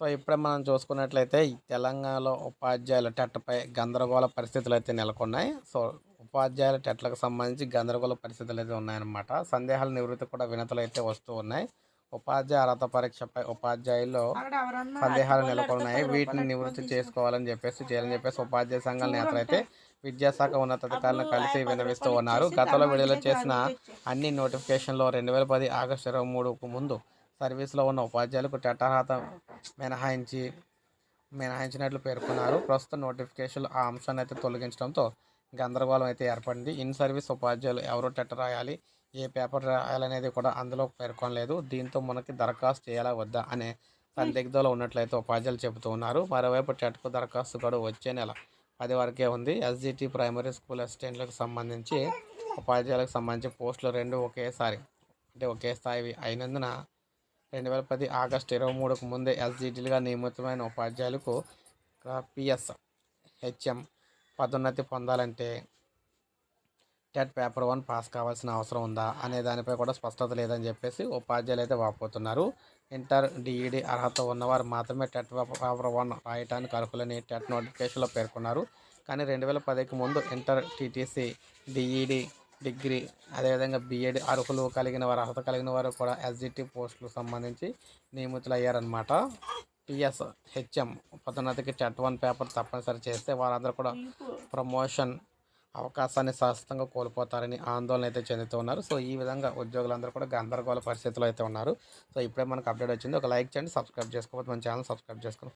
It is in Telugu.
సో ఇప్పుడే మనం చూసుకున్నట్లయితే తెలంగాణలో ఉపాధ్యాయుల టెట్పై గందరగోళ పరిస్థితులు అయితే నెలకొన్నాయి. సో ఉపాధ్యాయుల టెట్లకు సంబంధించి గందరగోళ పరిస్థితులు అయితే ఉన్నాయన్నమాట. సందేహాల నివృత్తి కూడా వినతులు అయితే వస్తూ ఉన్నాయి. ఉపాధ్యాయ అర్హత పరీక్షపై ఉపాధ్యాయుల్లో సందేహాలు నెలకొన్నాయి. వీటిని నివృత్తి చేసుకోవాలని చెప్పేసి చేయాలని చెప్పేసి ఉపాధ్యాయ సంఘాల నేతలు అయితే విద్యాశాఖ ఉన్నతాధికారులను కలిసి విన్నవిస్తూ ఉన్నారు. గతంలో విడుదల చేసిన అన్ని నోటిఫికేషన్లో రెండు వేల పది ఆగస్టు ఇరవై మూడుకు ముందు సర్వీస్లో ఉన్న ఉపాధ్యాయులకు టెట్ మినహాయించి మినహాయించినట్లు పేర్కొన్నారు. ప్రస్తుత నోటిఫికేషన్లు ఆ అంశాన్ని అయితే తొలగించడంతో గందరగోళం అయితే ఏర్పడింది. ఇన్ సర్వీస్ ఉపాధ్యాయులు ఎవరు టెట్ రాయాలి ఏ పేపర్ రాయాలనేది కూడా అందులో పేర్కొనలేదు. దీంతో మనకి దరఖాస్తు చేయాలా వద్దా అనే సందిగ్ధంలో ఉన్నట్లయితే ఉపాధ్యాయులు చెబుతూ ఉన్నారు. మరోవైపు టెట్కు దరఖాస్తు కూడా వచ్చే నెల పది వరకే ఉంది. ఎస్జిటి ప్రైమరీ స్కూల్ అసిస్టెంట్లకు సంబంధించి ఉపాధ్యాయులకు సంబంధించి పోస్టులు రెండు ఒకేసారి అంటే ఒకే స్థాయి అయినందున రెండు వేల పది ఆగస్టు ఇరవై మూడుకు ముందే ఎస్జిటిలుగా నియమితమైన ఉపాధ్యాయులకు పిఎస్ హెచ్ఎం పదోన్నతి పొందాలంటే టెట్ పేపర్ వన్ పాస్ కావాల్సిన అవసరం ఉందా అనే దానిపై కూడా స్పష్టత లేదని చెప్పేసి ఉపాధ్యాయులు అయితే వాపోతున్నారు. ఇంటర్ డిఈడి అర్హత ఉన్నవారు మాత్రమే టెట్ పేపర్ వన్ రాయటానికి అర్హులని టెట్ నోటిఫికేషన్లో పేర్కొన్నారు. కానీ రెండు వేల పదికి ముందు inter TTC D Ed degree అదేవిధంగా బీఎడ్ అర్హులు కలిగిన వారు అర్హత కలిగిన వారు కూడా ఎస్జిటి పోస్టులకు సంబంధించి నియమితులు అయ్యారనమాట పిఎస్ హెచ్ఎం పదోన్నతికి టెట్ వన్ పేపర్ తప్పనిసరి చేస్తే వారందరూ కూడా ప్రమోషన్ అవకాశాన్ని శాశ్వతంగా కోల్పోతారని ఆందోళన అయితే చెందుతున్నారు సో ఈ విధంగా ఉద్యోగులందరూ కూడా గందరగోళ పరిస్థితులు అయితే ఉన్నారు. సో ఇప్పుడే మనకు అప్డేట్ వచ్చింది. ఒక లైక్ చేయండి సబ్స్క్రైబ్ చేసుకోవచ్చు మన ఛానల్ సబ్స్క్రైబ్ చేసుకోండి.